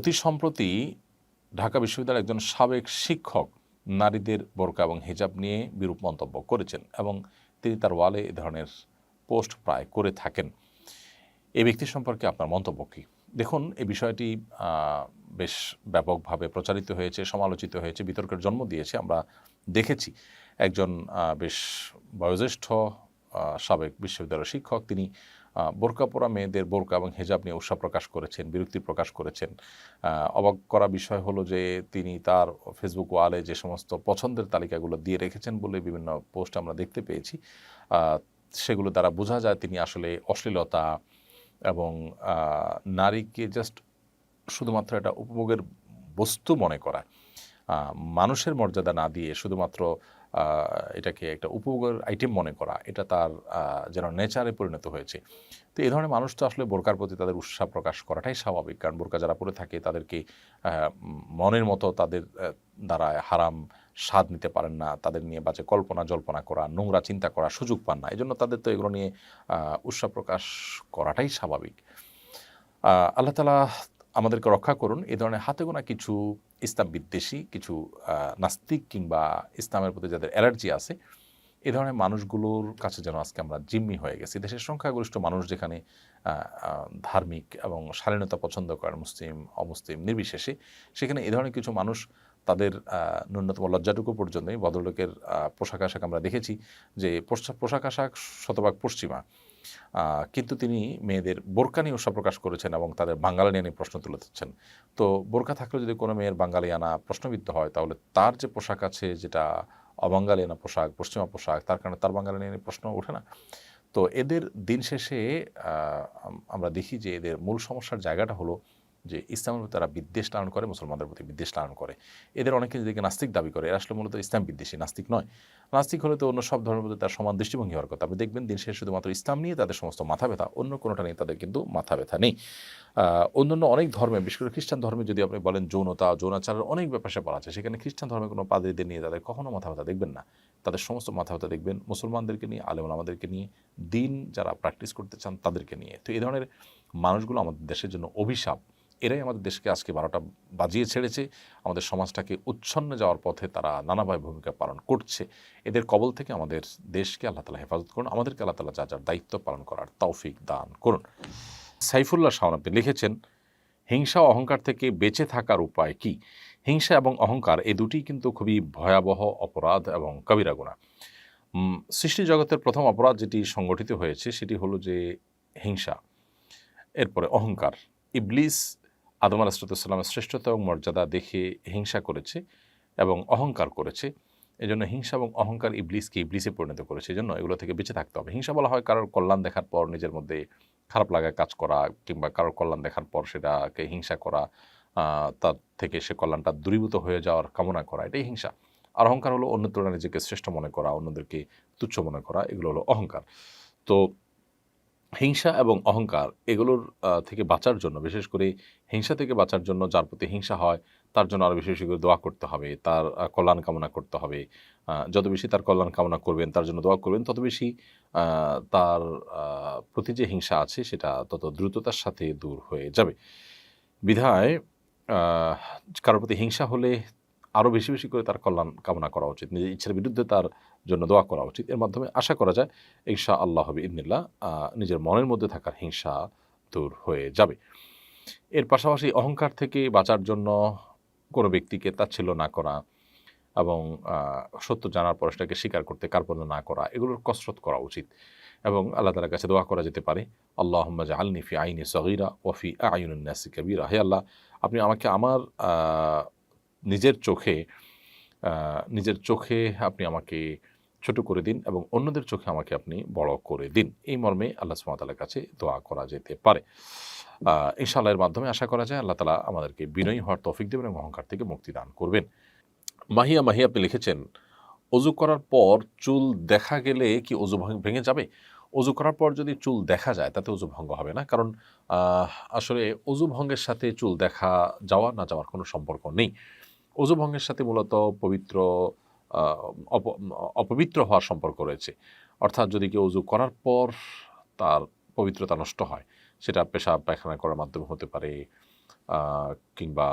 অতি সম্প্রতি ঢাকা বিশ্ববিদ্যালয়ের একজন সাবেক শিক্ষক নারীদের বোরকা এবং হিজাব নিয়ে বিরূপ মন্তব্য করেছেন এবং তিনি তার ওয়ালে এ ধরনের পোস্ট প্রায় করে থাকেন। এই ব্যক্তি সম্পর্কে আপনার মন্তব্য কী? দেখুন এই বিষয়টি বেশ ব্যাপকভাবে প্রচারিত হয়েছে, সমালোচিত হয়েছে, বিতর্কের জন্ম দিয়েছে। আমরা দেখেছি একজন বেশ বয়োজ্যেষ্ঠ সাবেক বিশ্ববিদ্যালয়ের শিক্ষক। তিনি বোরকা পরা মেয়েদের বোরকা এবং হেজাব নিয়ে উৎসাহ প্রকাশ করেছেন, বিরক্তি প্রকাশ করেছেন। অবাক করা বিষয় হলো যে তিনি তার ফেসবুক ওয়ালে যে সমস্ত পছন্দের তালিকাগুলো দিয়ে রেখেছেন বলে বিভিন্ন পোস্ট আমরা দেখতে পেয়েছি সেগুলো দ্বারা বোঝা যায় তিনি আসলে অশ্লীলতা এবং নারীকে জাস্ট শুধুমাত্র একটা উপভোগের বস্তু মনে করা মানুষের মর্যাদা না দিয়ে শুধুমাত্র এটাকে একটা উপভোগের আইটেম মনে করা, এটা তার যেন নেচারে পরিণত হয়েছে। তো এই ধরনের মানুষ তো আসলে বোরকার প্রতি তাদের উৎসাহ প্রকাশ করাটাই স্বাভাবিক, কারণ বোরকা যারা পরে থাকে তাদেরকে মনের মতো তাদের দ্বারা হারাম স্বাদ নিতে পারেন না, তাদের নিয়ে বাজে কল্পনা, জল্পনা করা, নোংরা চিন্তা করা সুযোগ পান না। এই জন্য তাদের তো এগুলো নিয়ে উৎসাহ প্রকাশ করাটাই স্বাভাবিক। আল্লাহ তালা আমাদেরকে রক্ষা করুন। এই ধরনের হাতে গোনা কিছু ইসলাম বিদ্বেষী, কিছু নাস্তিক কিংবা ইসলামের প্রতি যাদের অ্যালার্জি আছে, এ ধরনের মানুষগুলোর কাছে যেন আজকে আমরা জিম্মি হয়ে গেছি। দেশের সংখ্যাগরিষ্ঠ মানুষ যেখানে ধার্মিক এবং শালীনতা পছন্দ করেন, মুসলিম অমুসলিম নির্বিশেষে, সেখানে এ ধরনের কিছু মানুষ তাদের ন্যূনতম লজ্জাটুকু পর্যন্তই। ভদ্রলোকের পোশাক আশাক আমরা দেখেছি যে পোশাক আশাক শতভাগ পশ্চিমা। কিন্তু তিনি মেয়েদের বোরকা নিয়ে উৎসাহ প্রকাশ করেছেন এবং তাদের বাঙালি নিয়ে প্রশ্ন তুলে ধরছেন। তো বোরকা থাকলে যদি কোনো মেয়ের বাঙালিয়ানা প্রশ্নবিদ্ধ হয়, তাহলে তার যে পোশাক আছে, যেটা অবাঙালিয়ানা পোশাক, পশ্চিমা পোশাক, তার কারণে তার বাঙালি নিয়ে প্রশ্ন ওঠে না। তো এদের দিন শেষে আমরা দেখি যে এদের মূল সমস্যার জায়গাটা হলো যে ইসলামের প্রতি তারা বিদ্বেষ লালন করে, মুসলমানদের প্রতি বিদ্বেষ লালন করে। এদের অনেকে নিজেকে নাস্তিক দাবি করে, এরা আসলে মূলত ইসলাম বিদ্বেষী, নাস্তিক নয়। নাস্তিক হলে তো অন্য সব ধর্মের প্রতি তার সমান দৃষ্টিভঙ্গি হওয়ার কথা। আপনি দেখবেন দিন শেষে শুধুমাত্র ইসলাম নিয়ে তাদের সমস্ত মাথা ব্যথা, অন্য কোনোটা নিয়ে তাদের কিন্তু মাথা ব্যথা নেই। অন্যান্য অনেক ধর্মে, বিশেষ করে খ্রিস্টান ধর্মে যদি আপনি বলেন যৌনতা, যৌনাচারের অনেক ব্যাপার স্যাপার আছে, সেখানে খ্রিস্টান ধর্মের কোনো পাদ্রীদের নিয়ে তাদের কখনো মাথা ব্যথা দেখবেন না। তাদের সমস্ত মাথা ব্যথা দেখবেন মুসলমানদেরকে নিয়ে, আলেম আমাদেরকে নিয়ে, দিন যারা প্র্যাকটিস করতে চান তাদেরকে নিয়ে। তো এই ধরনের মানুষগুলো আমাদের দেশের জন্য অভিশাপ। এরাই আমাদের দেশকে আজকে বারোটা বাজিয়ে ছেড়েছে। আমাদের সমাজটাকে উচ্ছন্নে যাওয়ার পথে তারা নানাভাবে ভূমিকা পালন করছে। এদের কবল থেকে আমাদের দেশকে আল্লাহ তালা হেফাজত করুন। আমাদেরকে আল্লাহ তালা যা যার দায়িত্ব পালন করার তৌফিক দান করুন। সাইফুল্লাহ শাহন আপনি লিখেছেন, হিংসা অহংকার থেকে বেঁচে থাকার উপায় কি? হিংসা এবং অহংকার এই দুটি কিন্তু খুবই ভয়াবহ অপরাধ এবং কবিরা গুণা। সৃষ্টি জগতের প্রথম অপরাধ যেটি সংগঠিত হয়েছে সেটি হলো যে হিংসা, এরপরে অহংকার। ইবলিস আদম আলাহিসাল্লামের শ্রেষ্ঠতা এবং মর্যাদা দেখে হিংসা করেছে এবং অহংকার করেছে। এজন্য হিংসা এবং অহংকার ইবলিসকে ইবলিসে পরিণত করেছে। এজন্য এগুলো থেকে বেঁচে থাকতে হবে। হিংসা বলা হয় কারোর কল্যাণ দেখার পর নিজের মধ্যে খারাপ লাগা কাজ করা কিংবা কারোর কল্যাণ দেখার পর সেটাকে হিংসা করা তার থেকে সে কল্যাণটা দূরীভূত হয়ে যাওয়ার কামনা করা, এটাই হিংসা। আর অহংকার হলো অন্য তুলনায় নিজেকে শ্রেষ্ঠ মনে করা, অন্যদেরকে তুচ্ছ মনে করা, এগুলো হলো অহংকার। তো হিংসা এবং অহংকার এগুলোর থেকে বাঁচার জন্য, বিশেষ করে হিংসা থেকে বাঁচার জন্য যার প্রতি হিংসা হয়, তার জন্য আরও বেশি বেশি করে দোয়া করতে হবে, তার কল্যাণ কামনা করতে হবে। যত বেশি তার কল্যাণ কামনা করবেন, তার জন্য দোয়া করবেন, তত বেশি তার প্রতি যে হিংসা আছে, সেটা তত দ্রুততার সাথে দূর হয়ে যাবে। বিধায় কারোর প্রতি হিংসা হলে আরও বেশি বেশি করে তার কল্যাণ কামনা করা উচিত, নিজের ইচ্ছার বিরুদ্ধে তার জন্য দোয়া করা উচিত। এর মাধ্যমে আশা করা যায় ঈশা আল্লাহ হবে, ইবনিল্লাহ নিজের মনের মধ্যে থাকার হিংসা দূর হয়ে যাবে। এর পাশাপাশি অহংকার থেকে বাঁচার জন্য কোনো ব্যক্তিকে তাচ্ছিল্য না করা এবং সত্য জানার পর সেটাকে স্বীকার করতে কার্পণ্য না করা, এগুলোর কসরত করা উচিত এবং আল্লাহ তালার কাছে দোয়া করা যেতে পারে আল্লাহ আলনি ফি আইনি সগিরা ওফি আইনুন্নাসি কবিরা। হে আল্লাহ, আপনি আমাকে আমার নিজের চোখে নিজের চোখে আপনি আমাকে ছোট করে দিন এবং অন্যদের চোখে আমাকে আপনি বড় করে দিন। এই মর্মে আল্লাহ সুমাতালার কাছে দোয়া করা যেতে পারে। ইনশাআল্লাহ এর মাধ্যমে আশা করা যায় আল্লাহ তালা আমাদেরকে বিনয়ী হওয়ার তফিক দেবেন এবং অহংকার থেকে মুক্তি দান করবেন। মাহিয়া মাহিয়া আপনি লিখেছেন অজু করার পর চুল দেখা গেলে কি অজু ভেঙে যাবে? অজু করার পর যদি চুল দেখা যায় তাতে অজু ভঙ্গ হবে না। কারণ আসলে অজু ভঙ্গের সাথে চুল দেখা যাওয়া, না যাওয়ার কোনো সম্পর্ক নেই। অজু ভঙ্গের সাথে মূলত পবিত্র অপবিত্র হওয়ার সম্পর্ক রয়েছে। অর্থাৎ যদি কেউ অজু করার পর তার পবিত্রতা নষ্ট হয়, সেটা পেশাব, পায়খানা করার মাধ্যমে হতে পারে কিংবা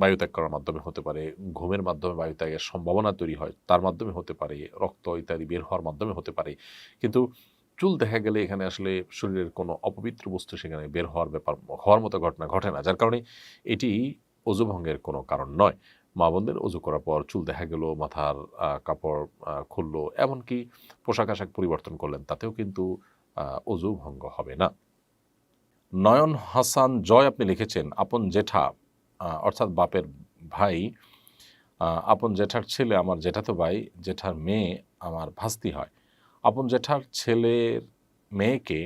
বায়ুত্যাগ করার মাধ্যমে হতে পারে, ঘুমের মাধ্যমে বায়ুত্যাগের সম্ভাবনা তৈরি হয়, তার মাধ্যমে হতে পারে, রক্ত ইত্যাদি বের হওয়ার মাধ্যমে হতে পারে। কিন্তু চুল দেখা গেলে এখানে আসলে শরীরের কোনো অপবিত্র বস্তু সেখানে বের হওয়ার ব্যাপার, হওয়ার মতো ঘটনা ঘটে না। যার কারণে এটি অজু ভঙ্গের কোনো কারণ নয়। মা বোনদের অজু করার পর চুল দেখা গেল, মাথার কাপড় খুললো, এমনকি পোশাক আশাক পরিবর্তন করলেন, তাতেও কিন্তু অজু ভঙ্গ হবে না। নয়ন হাসান জয় আপনি লিখেছেন, আপন জেঠা অর্থাৎ বাপের ভাই আপন জেঠার ছেলে আমার জেঠাতো ভাই, জেঠার মেয়ে আমার ভাস্তি হয়। আপন জেঠার ছেলের মেয়েকে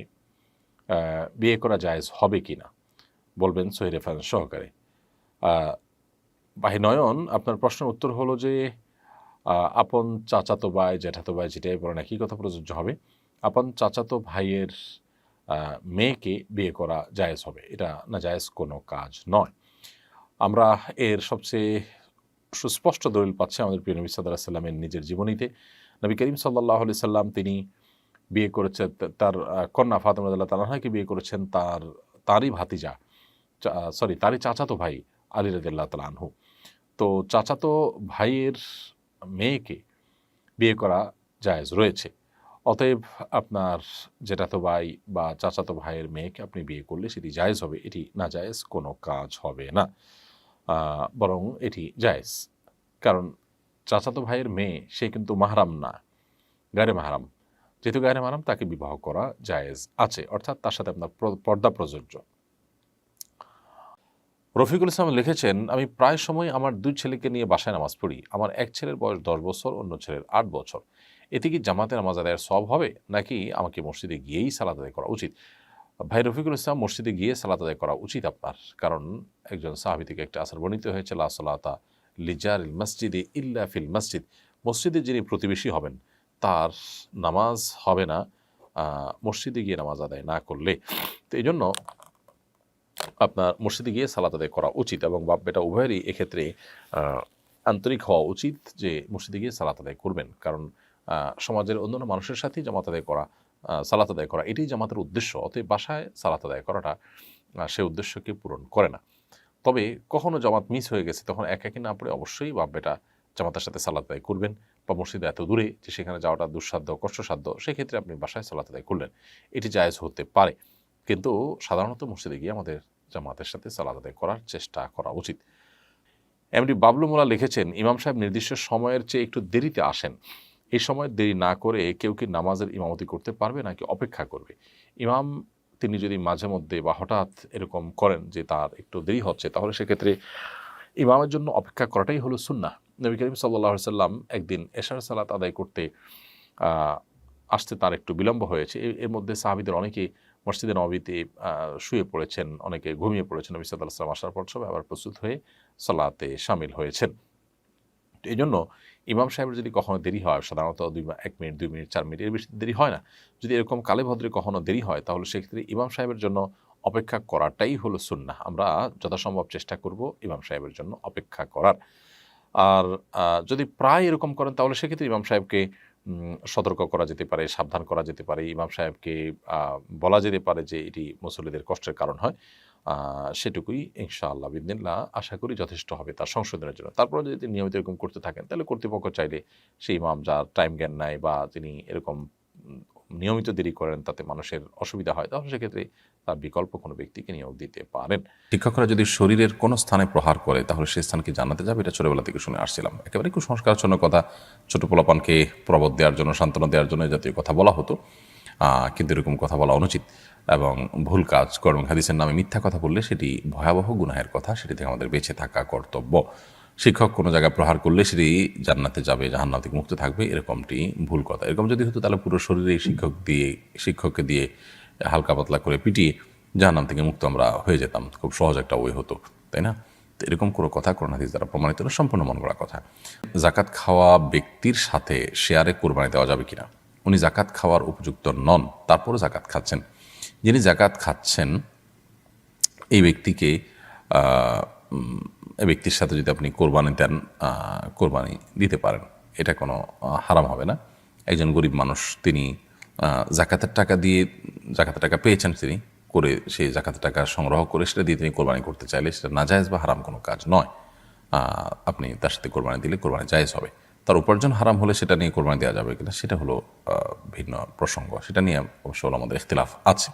বিয়ে করা জায়েজ হবে কি না বলবেন সহি রেফারেন্স সহকারে। ভাই নয়ন, আপনার প্রশ্নের উত্তর হলো যে আপন চাচাতো ভাই জেঠাতো ভাই যেটাই বলেন একই কথা প্রযোজ্য হবে, আপন চাচাতো ভাইয়ের মেয়েকে বিয়ে করা জায়েজ হবে। এটা না জায়েজ কোনো কাজ নয়। আমরা এর সবচেয়ে সুস্পষ্ট দলিল পাচ্ছি আমাদের প্রিয় নবী সাল্লাহ সাল্লামের নিজের জীবনীতে। নবী করিম সাল্লাহ আলি সাল্লাম তিনি বিয়ে করেছেন তার কন্যা ফাতেমা তালাহাকে বিয়ে করেছেন তার, তারই ভাতিজা সরি, তারই চাচাতো ভাই আলী রাদিল্লাহ তালা আনহু। তো চাচাতো ভাইয়ের মেয়েকে বিয়ে করা জায়েজ রয়েছে। অতএব আপনার জেঠাতো ভাই বা চাচাতো ভাইয়ের মেয়েকে আপনি বিয়ে করলে সেটি জায়েজ হবে, এটি না জায়েজ কোনো কাজ হবে না। বরং এটি জায়েজ। কারণ চাচাতো ভাইয়ের মেয়ে, সে কিন্তু মাহারাম না গায়ে মাহারাম। যেহেতু গায়ে মাহারাম, তাকে বিবাহ করা জায়েজ আছে। অর্থাৎ তার সাথে আপনার পর্দা প্রযোজ্য। রফিকুল ইসলাম লিখেছেন, আমি প্রায় সময় আমার দুই ছেলেকে নিয়ে বাসায় নামাজ পড়ি। আমার এক ছেলের বয়স দশ বছর, অন্য ছেলের আট বছর। এতে কি জামাতে নামাজ আদায়ের সব হবে? নাকি আমাকে মসজিদে গিয়েই সালাত আদায় করা উচিত? ভাই রফিকুল ইসলাম, মসজিদে গিয়ে সালাত আদায় করা উচিত আপনার। কারণ একজন সাহাবি থেকে একটা আসার বর্ণিত হয়েছে, লা সালাতা লিজার মসজিদে ইল্লা ফিল মসজিদ। মসজিদে যিনি প্রতিবেশী হবেন, তার নামাজ হবে না মসজিদে গিয়ে নামাজ আদায় না করলে। তো এই জন্য আপনার মসজিদে গিয়ে সালাত আদায় করা উচিত এবং বাপ বেটা উভয়েরই এক্ষেত্রে আন্তরিক হওয়া উচিত যে মসজিদে গিয়ে সালাত আদায় করবেন। কারণ সমাজের অন্যান্য মানুষের সাথেই জামাত আদায় করা সালাত আদায় করা এটাই জামাতের উদ্দেশ্য। অতএব বাসায় সালাত আদায় করাটা সে উদ্দেশ্যকে পূরণ করে না। তবে কখনো জামাত মিস হয়ে গেছে, তখন এক একে না পড়ে অবশ্যই বাপ বেটা জামাতের সাথে সালাত আদায় করবেন। বা মসজিদে এত দূরে যে সেখানে যাওয়াটা দুঃসাধ্য, কষ্টসাধ্য, সেক্ষেত্রে আপনি বাসায় সালাত আদায় করলেন। এটি জায়েজ হতে পারে। কিন্তু সাধারণত মসজিদে গিয়ে আমাদের জামাতের সাথে সালাত আদায় করার চেষ্টা করা উচিত। এমডি বাবলু মোলা লিখেছেন, ইমাম সাহেব নির্দিষ্ট সময়ের চেয়ে একটু দেরিতে আসেন। এই সময় দেরি না করে কেউ কি নামাজের ইমামতি করতে পারবে নাকি অপেক্ষা করবে? ইমাম তিনি যদি মাঝে মধ্যে বা হঠাৎ এরকম করেন যে তার একটু দেরি হচ্ছে, তাহলে সেক্ষেত্রে ইমামের জন্য অপেক্ষা করাটাই হলো সুন্না নবী করিম সাল্লাহ সাল্লাম একদিন এশার সালাত আদায় করতে আসতে তার একটু বিলম্ব হয়েছে। এর মধ্যে সাহাবিদের অনেকে মসজিদে নবীতে শুয়ে পড়েছেন, অনেকে ঘুমিয়ে পড়েছেন। নবী সাল্লাহ সাল্লাম আসার পর সবাই আবার প্রস্তুত হয়ে সালাতে সামিল হয়েছেন। এই জন্য ইমাম সাহেবের যদি কখনো দেরি হয়, সাধারণত দুই এক মিনিট, দুই মিনিট, চার মিনিট, এর বেশি দেরি হয় না। যদি এরকম কালে ভদ্রে কখনো দেরি হয়, তাহলে সেক্ষেত্রে ইমাম সাহেবের জন্য অপেক্ষা করাটাই হলো সুন্নাহ। আমরা যথাসম্ভব চেষ্টা করব ইমাম সাহেবের জন্য অপেক্ষা করার। আর যদি প্রায় এরকম করেন, তাহলে সেক্ষেত্রে ইমাম সাহেবকে সতর্ক করা যেতে পারে, সাবধান করা যেতে পারে। ইমাম সাহেবকে বলা যেতে পারে যে এটি মুসল্লিদের কষ্টের কারণ হয়। সেটুকুই ইনশাআল্লাহ বিদিনিল্লাহ আশা করি যথেষ্ট হবে তার সংশোধনের জন্য। তারপরে যদি নিয়মিত এরকম করতে থাকেন, তাহলে কর্তৃপক্ষ চাইলে সেই ইমাম যার টাইম জ্ঞান নাই বা তিনি এরকম নিয়মিত দেরি করেন তাতে মানুষের অসুবিধা হয়, তাহলে সেক্ষেত্রে তার বিকল্প কোনো ব্যক্তিকে নিয়োগ দিতে পারেন। শিক্ষকরা যদি শরীরের কোনো স্থানে প্রহার করে, তাহলে সেই স্থানকে জানাতে যাবে। এটা ছোটবেলা থেকে শুনে আসছিলাম। একেবারে কুসংস্কারজনক কথা। ছোট পোলাপানকে প্রবোধ দেওয়ার জন্য, সান্ত্বনা দেওয়ার জন্য জাতীয় কথা বলা হতো। কিন্তু এরকম কথা বলা অনুচিত এবং ভুল কাজ কর্ম হাদিসের নামে মিথ্যা কথা বললে সেটি ভয়াবহ গুনাহের কথা, সেটি থেকে আমাদের বেঁচে থাকা কর্তব্য। শিক্ষক কোনো জায়গায় প্রহার করলে সেটি জান্নাতে যাবে, জাহান্নাম থেকে মুক্ত থাকবে, এরকমটি ভুল কথা। এরকম যদি হতো, তাহলে পুরো শরীরে শিক্ষক দিয়ে, শিক্ষককে দিয়ে হালকা পাতলা করে পিটিয়ে জাহান্নাম থেকে মুক্ত আমরা হয়ে যেতাম। খুব সহজ একটা ওই হতো, তাই না? তো এরকম কোনো কথা কোরআন হাদিস দ্বারা প্রমাণিত না, সম্পূর্ণ মন গড়া কথা। জাকাত খাওয়া ব্যক্তির সাথে শেয়ারে কোরবানি দেওয়া যাবে কিনা? উনি জাকাত খাওয়ার উপযুক্ত নন, তারপরও জাকাত খাচ্ছেন। যিনি জাকাত খাচ্ছেন, এই ব্যক্তিকে এই ব্যক্তির সাথে যদি আপনি কোরবানি দেন কোরবানি দিতে পারেন, এটা কোনো হারাম হবে না। একজন গরিব মানুষ, তিনি জাকাতের টাকা দিয়ে জাকাতের টাকা পেয়েছেন তিনি, করে সেই জাকাতের টাকা সংগ্রহ করে সেটা দিয়ে তিনি কোরবানি করতে চাইলে সেটা নাজায়েজ বা হারাম কোনো কাজ নয়। আপনি তার সাথে কোরবানি দিলে কোরবানি জায়েজ হবে। তার উপার্জন হারাম হলে সেটা নিয়ে কোরবানি দেওয়া যাবে কিনা, সেটা হলো ভিন্ন প্রসঙ্গ। সেটা নিয়ে অবশ্য আমাদের ইখতিলাফ আছে।